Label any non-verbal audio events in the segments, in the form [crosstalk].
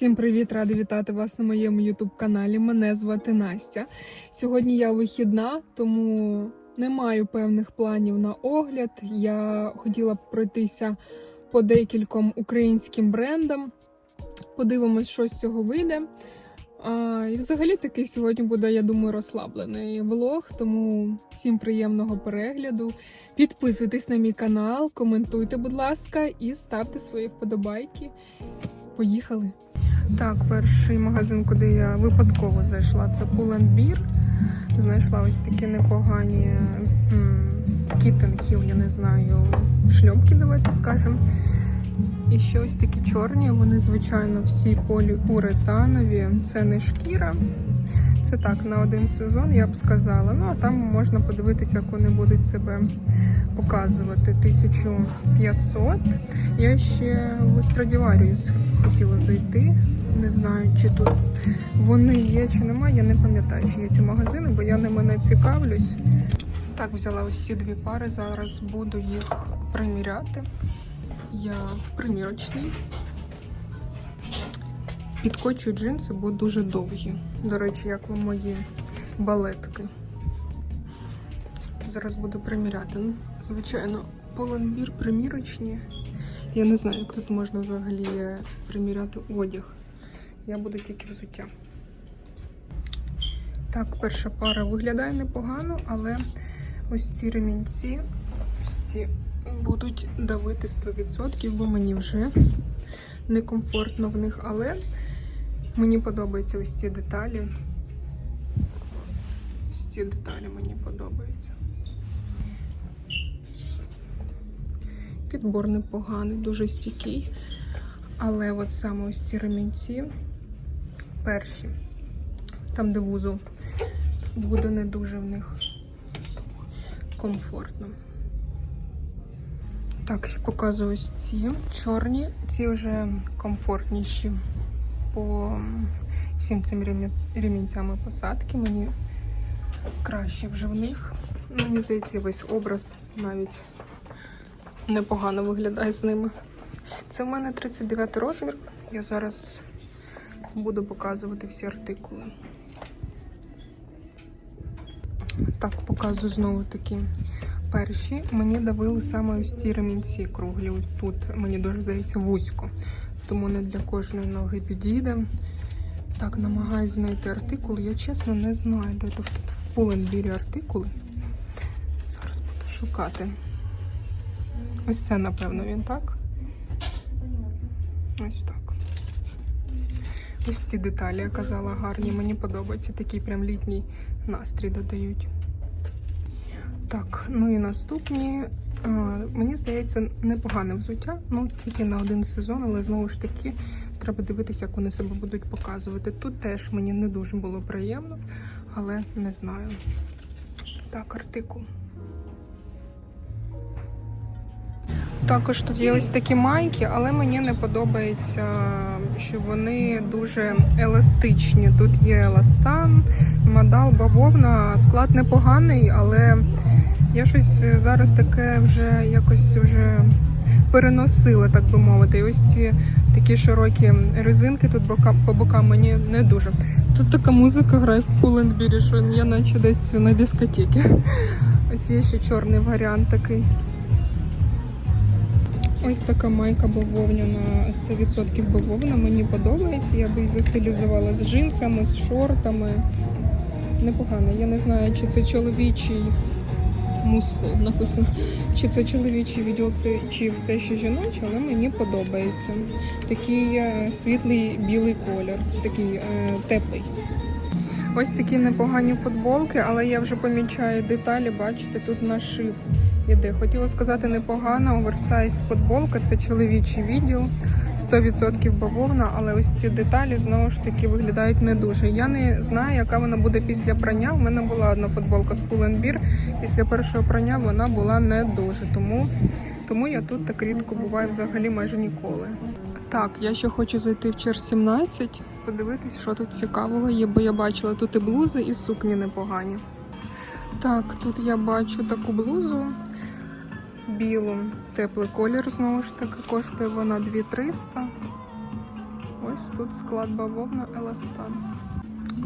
Всім привіт! Рада вітати вас на моєму youtube каналі. Мене звати Настя. Сьогодні я вихідна, тому не маю певних планів на огляд. Я хотіла б пройтися по декільком українським брендам. Подивимось, що з цього вийде. А, і взагалі такий сьогодні буде, я думаю, розслаблений влог, тому всім приємного перегляду. Підписуйтесь на мій канал, коментуйте, будь ласка, і ставте свої вподобайки. Поїхали! Так, перший магазин, куди я випадково зайшла, це Pull&Bear. Знайшла ось такі непогані кітенхів, я не знаю, шльопки, давайте скажемо. І ще ось такі чорні, вони, звичайно, всі поліуретанові. Це не шкіра. Це так, на один сезон, я б сказала. Ну, а там можна подивитися, як вони будуть себе показувати. 1500. Я ще в Stradivarius хотіла зайти. Не знаю, чи тут вони є, чи немає. Я не пам'ятаю, чи є ці магазини, бо я ними не цікавлюсь. Так, взяла ось ці дві пари. Зараз буду їх приміряти. Я в примірочній. Підкочую джинси, бо дуже довгі. До речі, як ви мої балетки. Зараз буду приміряти. Ну, звичайно, полонбір примірочні. Я не знаю, як тут можна взагалі приміряти одяг. Я буду тільки взуття. Так, перша пара виглядає непогано, але ось ці ремінці, ось ці будуть давити 100%, бо мені вже некомфортно в них, але мені подобаються ось ці деталі. Ось ці деталі мені подобаються. Підбор непоганий, дуже стійкий. Але от саме ось ці ремінці перші, там де вузол, буде не дуже в них комфортно. Так, ще показую ось ці чорні, ці вже комфортніші по всім цим ремінцям і посадки. Мені краще вже в них. Мені здається, весь образ навіть непогано виглядає з ними. Це в мене 39 розмір. Я зараз буду показувати всі артикули. Так, показую знову такі перші. Мені давили саме ось ці ремінці круглі. Тут мені дуже здається вузько, тому не для кожної ноги підійде. Так, намагаюся знайти артикул. Я чесно не знаю, де тут в Pull&Bear артикули. Зараз буду шукати. Ось це, напевно, він так. Ось так. Ось ці деталі, я казала, гарні. Мені подобається. Такий прям літній настрій додають. Так, ну і наступні. А, мені здається, непогане взуття. Ну, тільки на один сезон, але знову ж таки, треба дивитися, як вони себе будуть показувати. Тут теж мені не дуже було приємно, але не знаю. Так, артикул. Також тут є ось такі майки, але мені не подобається, що вони дуже еластичні. Тут є еластан, модал, бавовна. Склад непоганий, але я щось зараз таке вже якось вже переносила, так би мовити. І ось ці такі широкі резинки тут бока, по бокам мені не дуже. Тут така музика грає в Pull&Bear, що я наче десь на дискотеці. Ось є ще чорний варіант такий. Ось така майка бавовняна, 100% бавовна, мені подобається. Я би її застилізувала з джинсами, з шортами. Непогано. Я не знаю, чи це чоловічий мускул написано, чи це чоловічий відділ, чи все ще жіноче, але мені подобається. Такий е, світлий білий колір, такий е, теплий. Ось такі непогані футболки, але я вже помічаю деталі, бачите, тут нашив іде. Хотіла сказати непогана оверсайз футболка, це чоловічий відділ, 100% бавовна, але ось ці деталі знову ж таки виглядають не дуже. Я не знаю, яка вона буде після прання. У мене була одна футболка з Pull&Bear. Після першого прання вона була не дуже. Тому, тому я тут так рідко буваю взагалі майже ніколи. Так, я ще хочу зайти в чер 17, подивитись, що тут цікавого є, бо я бачила тут і блузи, і сукні непогані. Так, тут я бачу таку блузу білу, теплий колір, знову ж таки, коштує вона 2300. ось тут склад бавовна еластан.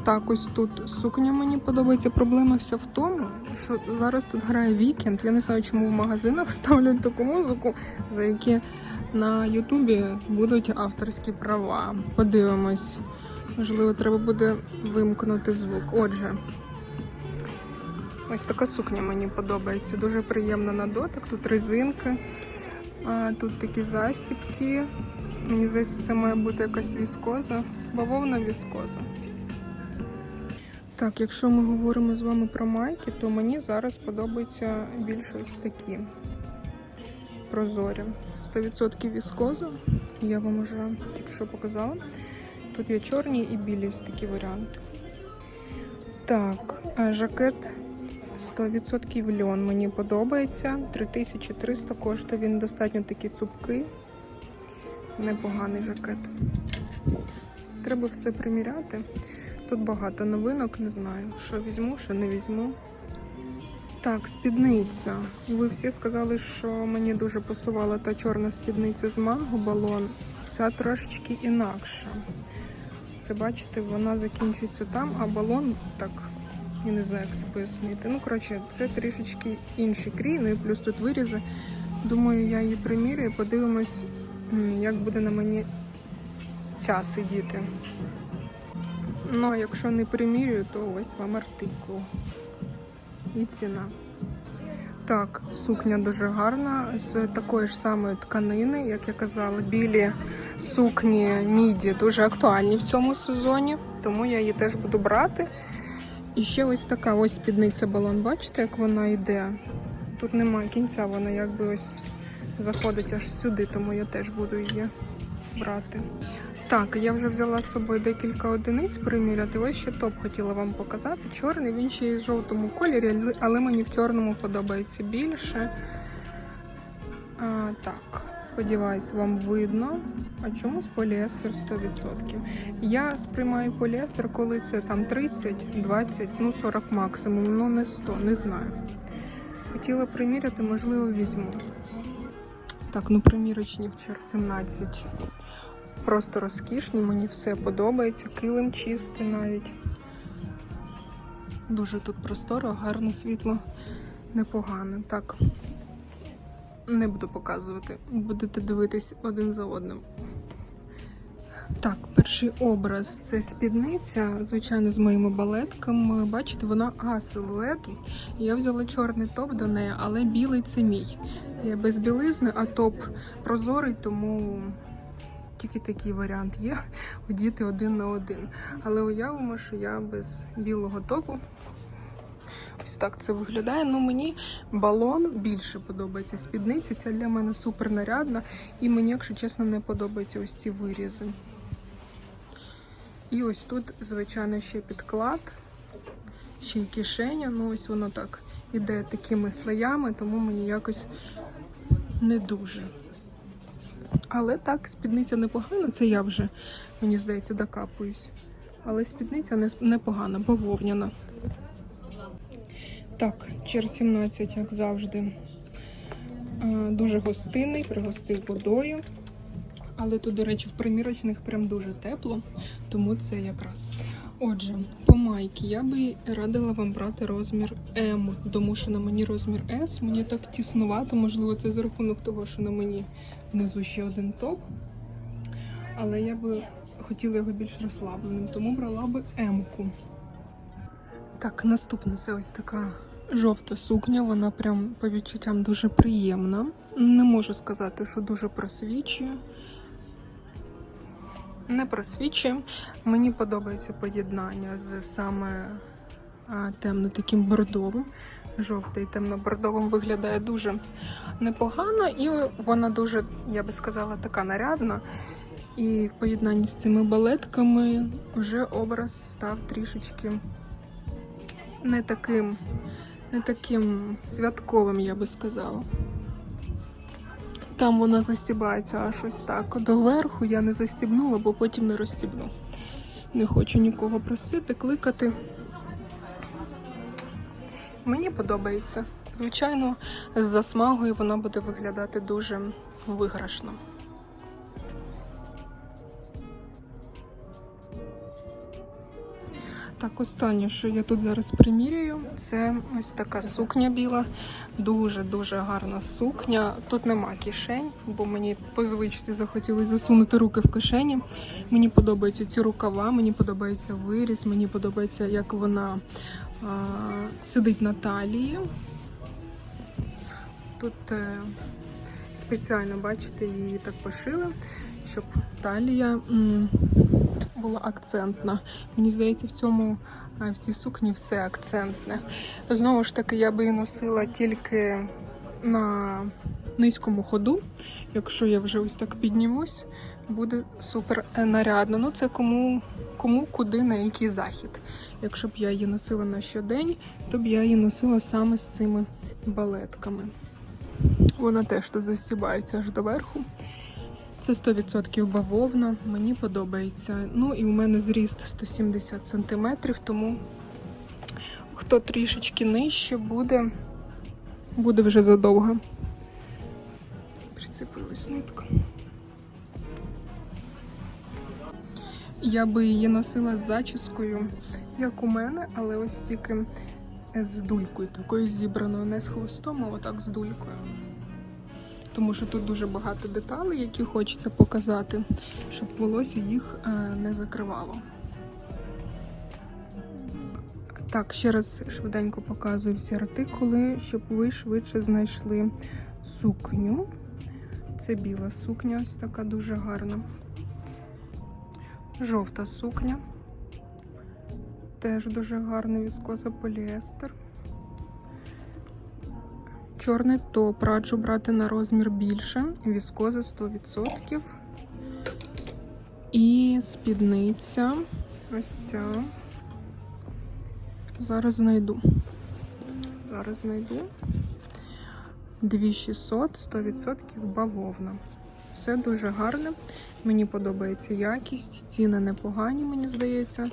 Так, ось тут сукня мені подобається. Проблема вся в тому, що зараз тут грає вікенд. Я не знаю, чому в магазинах [laughs] ставлять таку музику, за які на Ютубі будуть авторські права. Подивимось. Можливо, треба буде вимкнути звук. Отже, ось така сукня мені подобається. Дуже приємна на дотик. Тут резинки, тут такі застіпки. Мені здається, це має бути якась віскоза. Бавовна віскоза. Так, якщо ми говоримо з вами про майки, то мені зараз подобаються більше ось такі прозорі. 100% віскоза. Я вам вже тільки що показала. Тут є чорні і білі ось такі варіанти. Так, жакет 100% льон мені подобається. 3300 коштує. Він достатньо такий цупкий. Непоганий жакет. Треба все приміряти. Тут багато новинок, не знаю, що візьму, що не візьму. Так, спідниця. Ви всі сказали, що мені дуже пасувала та чорна спідниця з манго балон. Ця трошечки інакша. Це бачите, вона закінчується там, а балон так, я не знаю, як це пояснити. Ну, коротше, це трішечки інший крій, ну і плюс тут вирізи. Думаю, я її примірюю, подивимось, як буде на мені ця сидіти. Ну, а якщо не примірюю, то ось вам артикул. І ціна. Так, сукня дуже гарна, з такої ж самої тканини, як я казала, білі сукні міді дуже актуальні в цьому сезоні, тому я її теж буду брати. І ще ось така ось спідниця балон. Бачите, як вона йде? Тут немає кінця, вона якби ось заходить аж сюди, тому я теж буду її брати. Так, я вже взяла з собою декілька одиниць приміряти. Ось ще топ хотіла вам показати. Чорний, він ще й в жовтому кольорі, але мені в чорному подобається більше. А, так, сподіваюсь, вам видно. А чомусь поліестер 100%. Я сприймаю поліестер, коли це там 30, 20, ну 40 максимум, ну не 100, не знаю. Хотіла приміряти, можливо, візьму. Так, ну примірочні в чер 17 просто розкішні, мені все подобається. Килим чистий навіть. Дуже тут просторо, гарне світло, непогане. Так, не буду показувати, будете дивитись один за одним. Так, перший образ це спідниця, звичайно, з моїми балетками. Бачите, вона А силуету. Я взяла чорний топ до неї, але білий це мій. Я без білизни, а топ прозорий, тому тільки такий варіант є одіти один на один. Але уявимо, що я без білого топу. Ось так це виглядає. Ну мені балон більше подобається спідниці. Це для мене супер нарядна. І мені, якщо чесно, не подобаються ось ці вирізи. І ось тут, звичайно, ще підклад, ще й кишеня. Ну ось воно так іде такими слоями, тому мені якось не дуже. Але так, спідниця непогана, це я вже, мені здається, докапуюсь. Але спідниця не- непогана, бавовняна. Так, чер 17, як завжди. Дуже гостинний, пригостив водою. Але тут, до речі, в примірочних прям дуже тепло, тому це якраз. Отже, по майки я би радила вам брати розмір М, тому що на мені розмір С. Мені так тіснувато, можливо, це за рахунок того, що на мені внизу ще один топ. Але я би хотіла його більш розслабленим, тому брала би М-ку. Так, наступна це ось така жовта сукня. Вона прям по відчуттям дуже приємна. Не можу сказати, що дуже просвічує. Не просвічує. Мені подобається поєднання з саме темно таким бордовим. Жовтий темно-бордовим виглядає дуже непогано, і вона дуже, я би сказала, така нарядна. І в поєднанні з цими балетками вже образ став трішечки не таким, не таким святковим, я би сказала. Там вона застібається аж ось так. Доверху я не застібнула, бо потім не розстібну. Не хочу нікого просити, кликати. Мені подобається. Звичайно, з засмагою вона буде виглядати дуже виграшно. Так, останнє, що я тут зараз примірюю, це ось така сукня біла. Дуже-дуже гарна сукня. Тут нема кишень, бо мені по звичці захотілося засунути руки в кишені. Мені подобаються ці рукава, мені подобається виріз, мені подобається, як вона а, сидить на талії. Тут е, спеціально, бачите, її так пошили, щоб талія була акцентна. Мені здається, в цьому в цій сукні все акцентне. Знову ж таки, я би її носила тільки на низькому ходу. Якщо я вже ось так піднімусь, буде супер нарядно. Ну, це кому, кому куди, на який захід. Якщо б я її носила на щодень, то б я її носила саме з цими балетками. Вона теж тут застібається аж до верху. Це 100% бавовна, мені подобається. Ну і у мене зріст 170 см, тому хто трішечки нижче буде, буде вже задовго. Прицепилась нитка. Я би її носила з зачіскою, як у мене, але ось тільки з дулькою, такою зібраною, не з хвостом, а отак з дулькою. Тому що тут дуже багато деталей, які хочеться показати, щоб волосся їх е, не закривало. Так, ще раз швиденько показую всі артикули, щоб ви швидше знайшли сукню. Це біла сукня, ось така дуже гарна. Жовта сукня. Теж дуже гарний віскоза поліестер. Чорний топ раджу брати на розмір більше. Віскоза 100%. І спідниця. Ось ця. Зараз знайду. Зараз знайду. 2600, 100% бавовна. Все дуже гарне. Мені подобається якість. Ціни непогані, мені здається.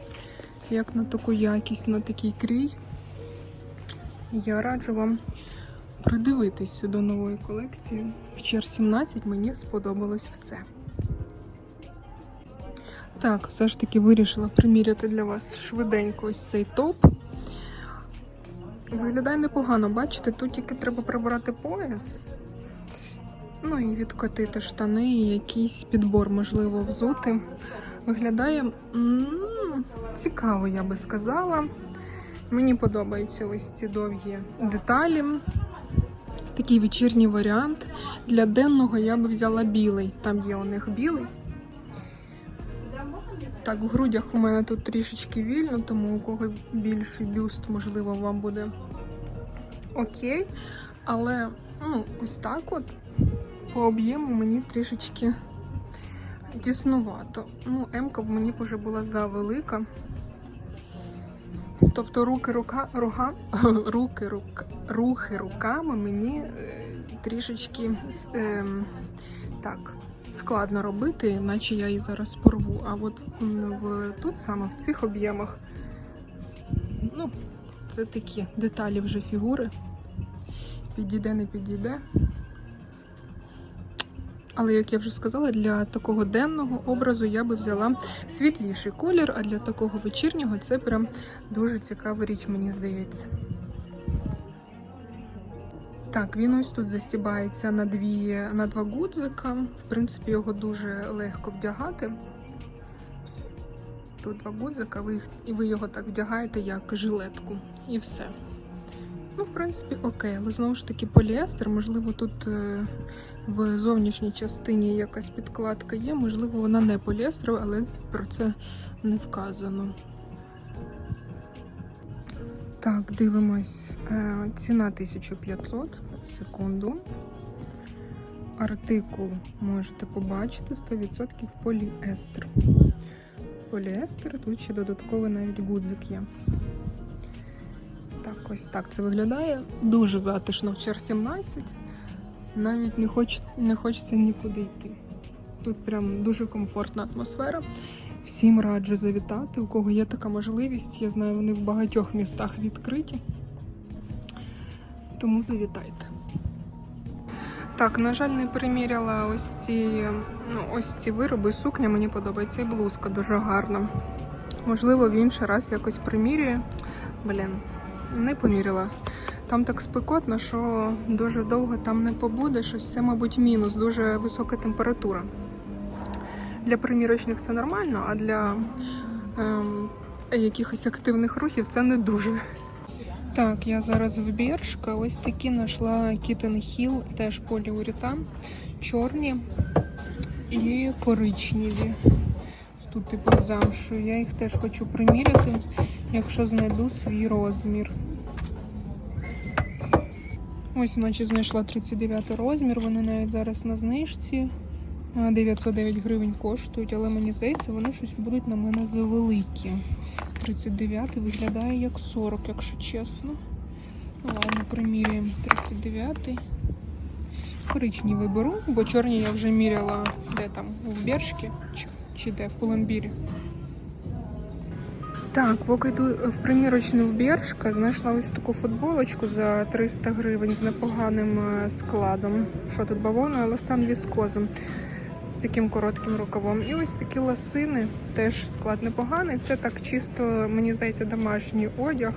Як на таку якість, на такий крій. Я раджу вам придивитись до нової колекції. В чер 17 мені сподобалось все. Так, все ж таки вирішила приміряти для вас швиденько ось цей топ. Виглядає непогано, бачите, тут тільки треба прибрати пояс. Ну і відкотити штани, і якийсь підбор, можливо, взути. Виглядає цікаво, я би сказала. Мені подобаються ось ці довгі деталі. Такий вечірній варіант. Для денного я би взяла білий. Там є у них білий. Так, в грудях у мене тут трішечки вільно, тому у кого більший бюст, можливо, вам буде окей. Але ну, ось так от по об'єму мені трішечки тіснувато. Ну, М-ка в мені вже була завелика. Тобто руки, рука, рука, [laughs] руки, рук, рухи руками мені е, трішечки е, так, складно робити, наче я її зараз порву. А от в, тут саме в цих об'ємах, ну, це такі деталі вже фігури. Підійде, не підійде. Але, як я вже сказала, для такого денного образу я би взяла світліший колір, а для такого вечірнього це прям дуже цікава річ, мені здається. Так, він ось тут застібається на, дві, на два гудзика. В принципі, його дуже легко вдягати. Тут два гудзика, ви, і ви його так вдягаєте, як жилетку. І все. Ну, в принципі, окей, але знову ж таки поліестер, можливо, тут е, в зовнішній частині якась підкладка є, можливо, вона не поліестерова, але про це не вказано. Так, дивимось. Е, Ціна 1500. Секунду. Артикул можете побачити 100% поліестер. Поліестер, тут ще додатковий навіть гудзик є. Так, ось так це виглядає. Дуже затишно в чер 17. Навіть не, хоч, не хочеться нікуди йти. Тут прям дуже комфортна атмосфера. Всім раджу завітати, у кого є така можливість. Я знаю, вони в багатьох містах відкриті. Тому завітайте. Так, на жаль, не приміряла ось ці, ну, ось ці вироби. Сукня мені подобається і блузка дуже гарна. Можливо, в інший раз якось примірюю. Блін, не поміряла. Там так спекотно, що дуже довго там не побудеш. Ось це, мабуть, мінус, дуже висока температура. Для примірочних це нормально, а для ем, якихось активних рухів це не дуже. Так, я зараз в Бершка. Ось такі знайшла Kitten Hill, теж поліуретан, чорні і коричневі. Тут типу замшу. Я їх теж хочу приміряти, якщо знайду свій розмір. Ось, наче знайшла 39 розмір. Вони навіть зараз на знижці. 909 гривень коштують, але мені здається, вони щось будуть на мене завеликі. 39 виглядає як 40, якщо чесно. Ну ладно, приміряємо 39. Коричневий беру, бо чорні я вже міряла де там, в Бершки чи, чи де, в Пуленбірі. Так, поки йду в примірочну в Бершка, знайшла ось таку футболочку за 300 гривень з непоганим е, складом. Що тут бавовна, еластан віскозом з таким коротким рукавом. І ось такі ласини, теж склад непоганий. Це так чисто, мені здається, домашній одяг.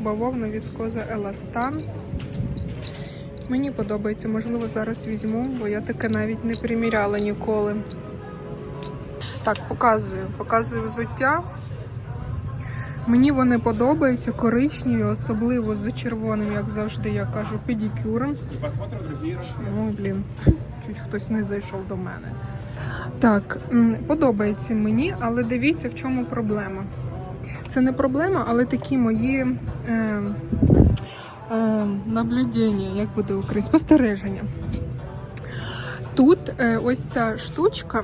Бавовна, віскоза, еластан. Мені подобається, можливо, зараз візьму, бо я таке навіть не приміряла ніколи. Так, показую. Показую взуття. Мені вони подобаються, коричневі, особливо з червоним, як завжди я кажу, педикюром. Ой, блін, чуть хтось не зайшов до мене. Так, подобається мені, але дивіться, в чому проблема. Це не проблема, але такі мої е, е, наблюдення, як буде українською, спостереження. Тут е, ось ця штучка,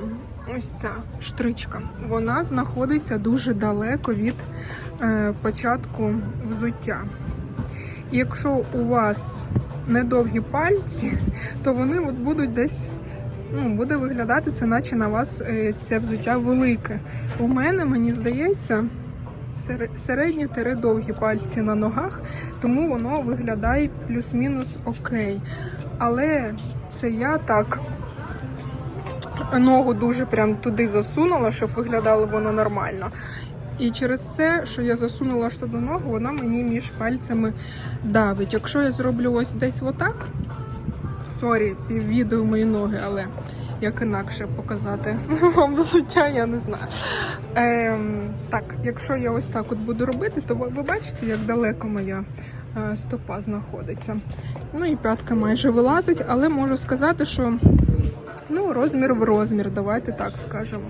ось ця штричка, вона знаходиться дуже далеко від початку взуття. Якщо у вас недовгі пальці, то вони от будуть десь. Ну, буде виглядати це, наче на вас е, це взуття велике. У мене, мені здається, середні тире довгі пальці на ногах, тому воно виглядає плюс-мінус окей. Але це я так ногу дуже прям туди засунула, щоб виглядало воно нормально. І через це, що я засунула ж ногу, вона мені між пальцями давить. Якщо я зроблю ось десь отак, сорі, відео мої ноги, але як інакше показати [laughs] вам взуття, я не знаю. Ем, так, якщо я ось так от буду робити, то ви бачите, як далеко моя е, стопа знаходиться. Ну і п'ятка майже вилазить, але можу сказати, що ну, розмір в розмір, давайте так скажемо.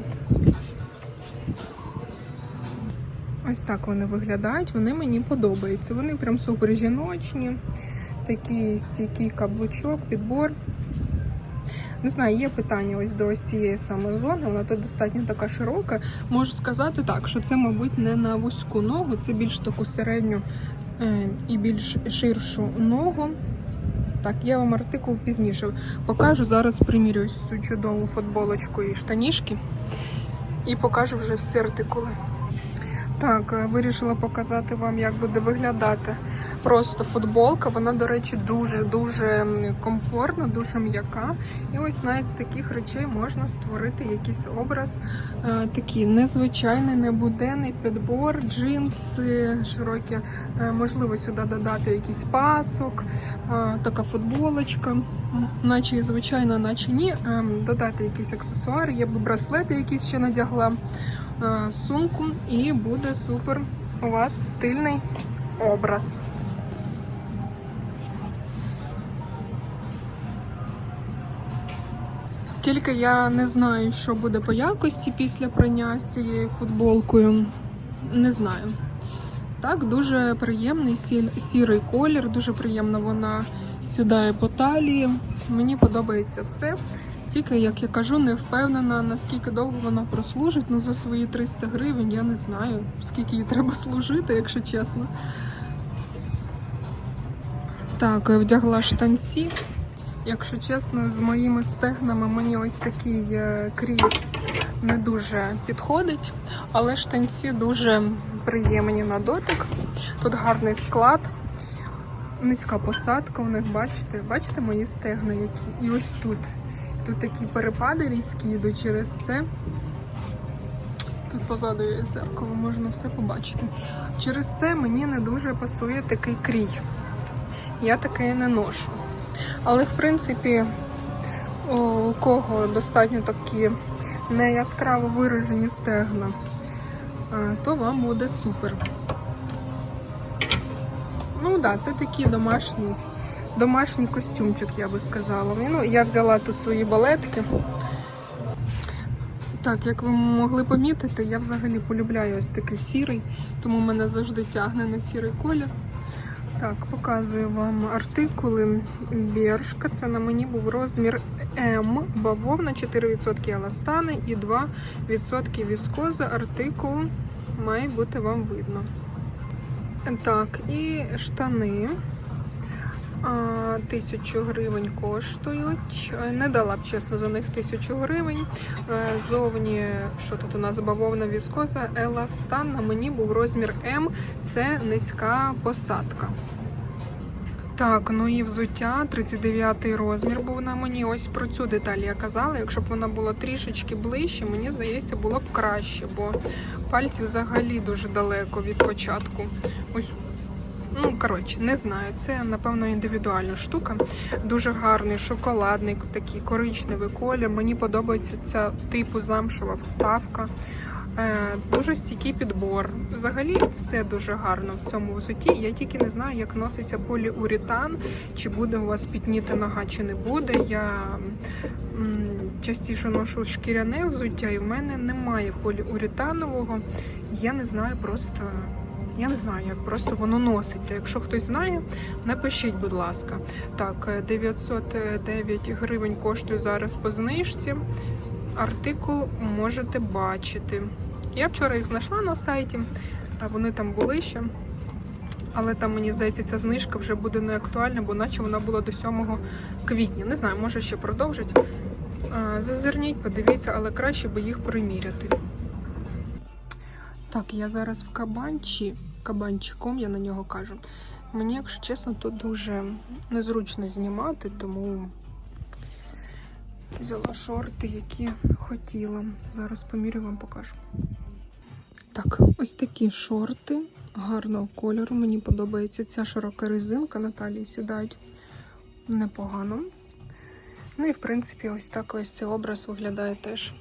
Ось так вони виглядають, вони мені подобаються. Вони прям супер жіночні, такий стійкий каблучок, підбор. Не знаю, є питання ось до ось цієї саме зони, вона тут достатньо така широка. Можу сказати так, що це, мабуть, не на вузьку ногу, це більш таку середню е, і більш ширшу ногу. Так, я вам артикул пізніше покажу. Зараз примірюю цю чудову футболочку і штанішки. І покажу вже всі артикули. Так, е, вирішила показати вам, як буде виглядати просто футболка. Вона, до речі, дуже-дуже комфортна, дуже м'яка. І ось навіть з таких речей можна створити якийсь образ е, такий незвичайний, небуденний підбор, джинси широкі. Е, можливо, сюди додати якийсь пасок, така футболочка, наче і звичайна, наче ні. Е, додати якісь аксесуари, я б браслети якісь ще надягла сумку і буде супер у вас стильний образ. Тільки я не знаю, що буде по якості після прання з цією футболкою. Не знаю. Так, дуже приємний сірий колір, дуже приємно вона сідає по талії. Мені подобається все. Тільки, як я кажу, не впевнена, наскільки довго вона прослужить. Ну, за свої 300 гривень я не знаю, скільки їй треба служити, якщо чесно. Так, я вдягла штанці. Якщо чесно, з моїми стегнами мені ось такий е, крій не дуже підходить, але штанці дуже приємні на дотик. Тут гарний склад, низька посадка у них, бачите? Бачите мої стегна які? І ось тут. Тут такі перепади різкі йдуть через це. Тут позаду є зеркало, можна все побачити. Через це мені не дуже пасує такий крій. Я таке не ношу. Але в принципі, у кого достатньо такі не яскраво виражені стегна, е, то вам буде супер. Ну так, да, це такий домашній, домашній костюмчик, я би сказала. Ну, я взяла тут свої балетки. Так, як ви могли помітити, я взагалі полюбляю ось такий сірий, тому мене завжди тягне на сірий колір. Так, показую вам артикули Бершка. Це на мені був розмір М, бавовна, 4% еластани і 2% віскоза. Артикул має бути вам видно. Так, і штани. Тисячу гривень коштують. Е, Не дала б чесно за них тисячу гривень. Е, Зовні, що тут у нас бавовна віскоза, еластан на мені був розмір М. Це низька посадка. Так, ну і взуття 39 розмір був на мені. Ось про цю деталь я казала. Якщо б вона була трішечки ближче, мені здається, було б краще, бо пальці взагалі дуже далеко від початку. Ось Ну, коротше, не знаю. Це, напевно, індивідуальна штука. Дуже гарний шоколадний, такий коричневий колір. Мені подобається ця типу замшева вставка. Е, дуже стійкий підбор. Взагалі все дуже гарно в цьому взутті. Я тільки не знаю, як носиться поліуретан, чи буде у вас пітніти нога, чи не буде. Я м, частіше ношу шкіряне взуття, і в мене немає поліуретанового. Я не знаю просто. Я не знаю, як просто воно носиться. Якщо хтось знає, напишіть, будь ласка. Так, е, 909 гривень коштує зараз по знижці. Артикул можете бачити. Я вчора їх знайшла на сайті, вони там були ще. Але там, мені здається, ця знижка вже буде не актуальна, бо наче вона була до 7 квітня. Не знаю, може ще продовжить. Зазирніть, подивіться, але краще би їх приміряти. Так, я зараз в кабанчі, кабанчиком я на нього кажу. Мені, якщо чесно, тут дуже незручно знімати, тому взяла шорти, які хотіла. Зараз помірю вам покажу. Так, ось такі шорти гарного кольору. Мені подобається ця широка резинка на талії сідають непогано. Ну і в принципі, ось так ось цей образ виглядає теж.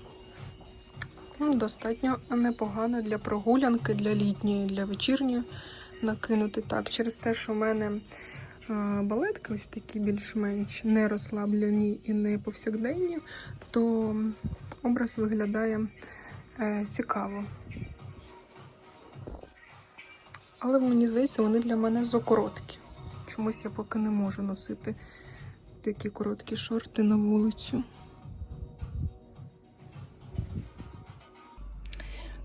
Ну, достатньо непогано для прогулянки, для літньої, для вечірньої накинути. Так, через те, що в мене е, балетки ось такі більш-менш не розслаблені і не повсякденні, то образ виглядає е, цікаво. Але мені здається, вони для мене закороткі. Чомусь я поки не можу носити такі короткі шорти на вулицю.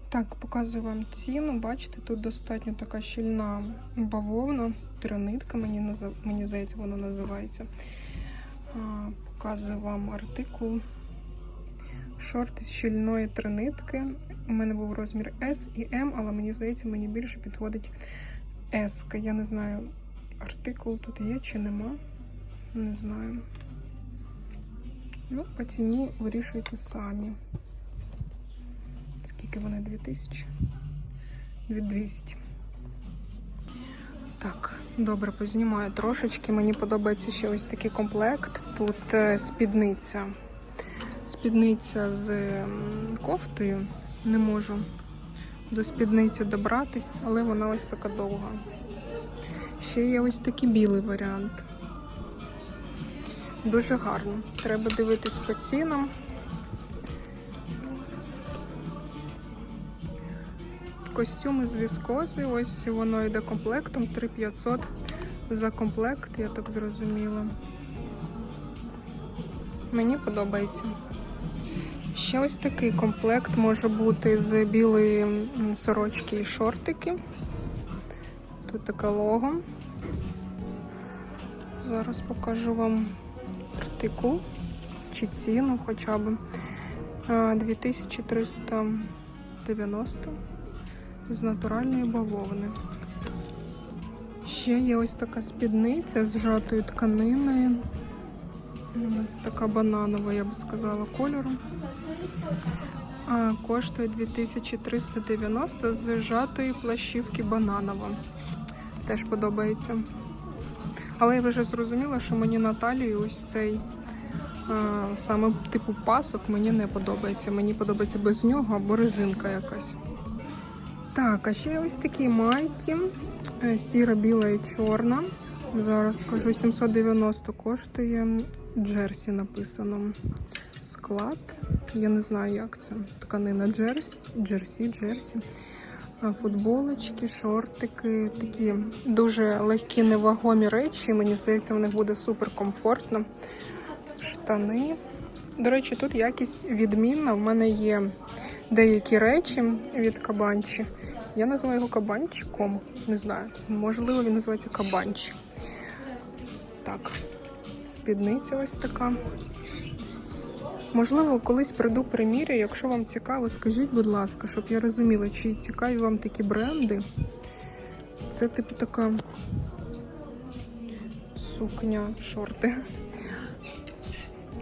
Так, показую вам ціну. Бачите, тут достатньо така щільна бавовна, трьонитка, мені, мені здається, воно називається. А, показую вам артикул. Шорти з щільної тринитки. У мене був розмір S і M, але мені здається, мені більше підходить S. Я не знаю, артикул тут є чи нема. Не знаю. Ну, по ціні вирішуйте самі. Скільки вони 2000? 2200. Так, добре, познімаю трошечки. Мені подобається ще ось такий комплект. Тут е, спідниця. Спідниця з кофтою. Не можу до спідниці добратись, але вона ось така довга. Ще є ось такий білий варіант. Дуже гарно. Треба дивитись по цінам. Костюми з віскози. Ось воно йде комплектом 3500 за комплект, я так зрозуміла. Мені подобається. Ще ось такий комплект може бути з білої сорочки і шортики. Тут таке лого. Зараз покажу вам артикул чи ціну хоча б. 2390 з натуральної бавовни. Ще є ось така спідниця з жовтої тканини. Така бананова, я би сказала, кольору. А, коштує 2390 з жатої плащівки бананова. Теж подобається. Але я вже зрозуміла, що мені на талії ось цей а, саме типу пасок мені не подобається. Мені подобається без нього або резинка якась. Так, а ще ось такі майки. Е, Сіра, біла і чорна. Зараз скажу 790 коштує. Джерсі написано. Склад. Я не знаю, як це. Тканина Джерсі, Джерсі, Джерсі. Футболочки, шортики, такі дуже легкі, невагомі речі. Мені здається, в них буде супер комфортно. Штани. До речі, тут якість відмінна. В мене є деякі речі від кабанчі. Я називаю його кабанчиком. Не знаю. Можливо, він називається кабанчі. Так, спідниця ось така. Можливо, колись прийду примірю. Якщо вам цікаво, скажіть, будь ласка, щоб я розуміла, чи цікаві вам такі бренди. Це типу така сукня, шорти,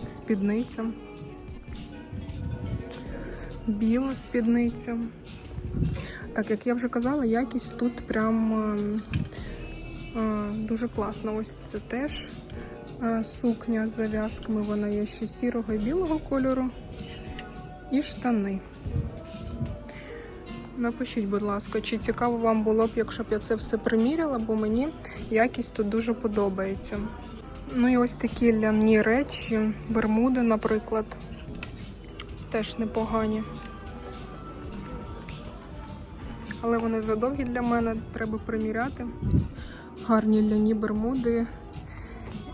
спідниця, біла спідниця. Так, як я вже казала, якість тут прям е, е, дуже класна. Ось це теж е, сукня з зав'язками. Вона є ще сірого і білого кольору. І штани. Напишіть, будь ласка, чи цікаво вам було б, якщо б я це все приміряла, бо мені якість тут дуже подобається. Ну і ось такі ляні речі, бермуди, наприклад, теж непогані. Але вони задовгі для мене, треба приміряти. Гарні ляні бермуди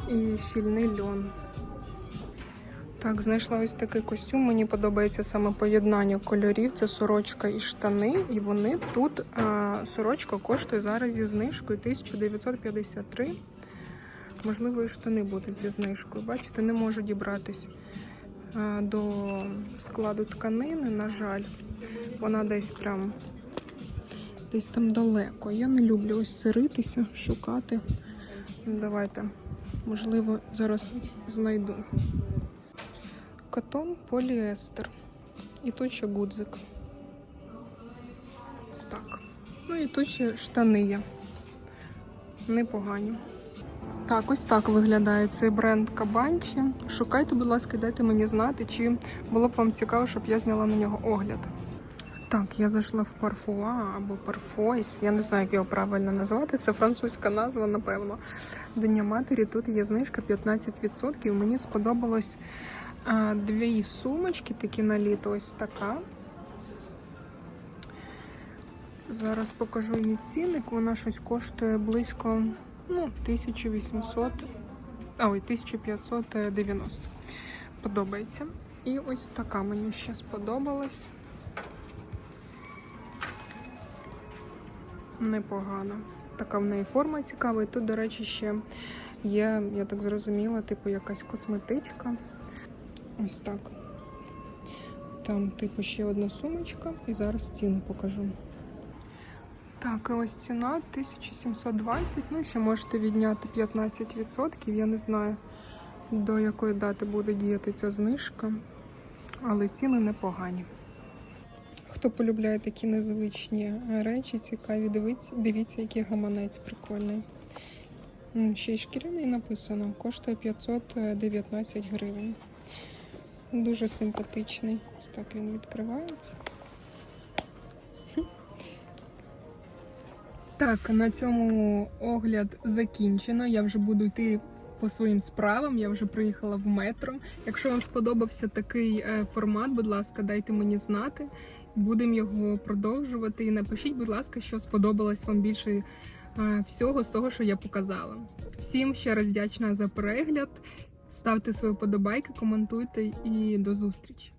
і щільний льон. Так, знайшла ось такий костюм. Мені подобається саме поєднання кольорів. Це сорочка і штани. І вони тут а, сорочка коштує зараз зі знижкою 1953. Можливо, і штани будуть зі знижкою. Бачите, не можу дібратись а, до складу тканини, на жаль. Вона десь прям десь там далеко. Я не люблю ось сиритися, шукати. Ну, Давайте, можливо, зараз знайду. Катон поліестер. І тут ще гудзик. Ось так. Ну і тут ще штани є. Непогані. Так, ось так виглядає цей бренд Кабанчі. Шукайте, будь ласка, дайте мені знати, чи було б вам цікаво, щоб я зняла на нього огляд. Так, я зайшла в Парфуа або Парфойс. Я не знаю, як його правильно назвати. Це французька назва, напевно. Дня матері тут є знижка 15%. Мені сподобалось а, дві сумочки, такі на літо. Ось така. Зараз покажу її цінник. Вона щось коштує близько ну, 1800, а ой, 1590. Подобається. І ось така мені ще сподобалась. Непогано. Така в неї форма цікава. І тут, до речі, ще є, я так зрозуміла, типу якась косметичка. Ось так. Там, типу, ще одна сумочка, і зараз ціну покажу. Так, ось ціна 1720. Ну, ще можете відняти 15%. Я не знаю, до якої дати буде діяти ця знижка, але ціни непогані. Хто полюбляє такі незвичні речі, цікаві, дивіться, дивіться, який гаманець прикольний. Ще й шкіряний написано, коштує 519 гривень. Дуже симпатичний. Ось так він відкривається. Так, на цьому огляд закінчено. Я вже буду йти по своїм справам. Я вже приїхала в метро. Якщо вам сподобався такий е, формат, будь ласка, дайте мені знати. Будемо його продовжувати. І напишіть, будь ласка, що сподобалось вам більше е, всього з того, що я показала. Всім ще раз вдячна за перегляд. Ставте свої подобайки, коментуйте і до зустрічі!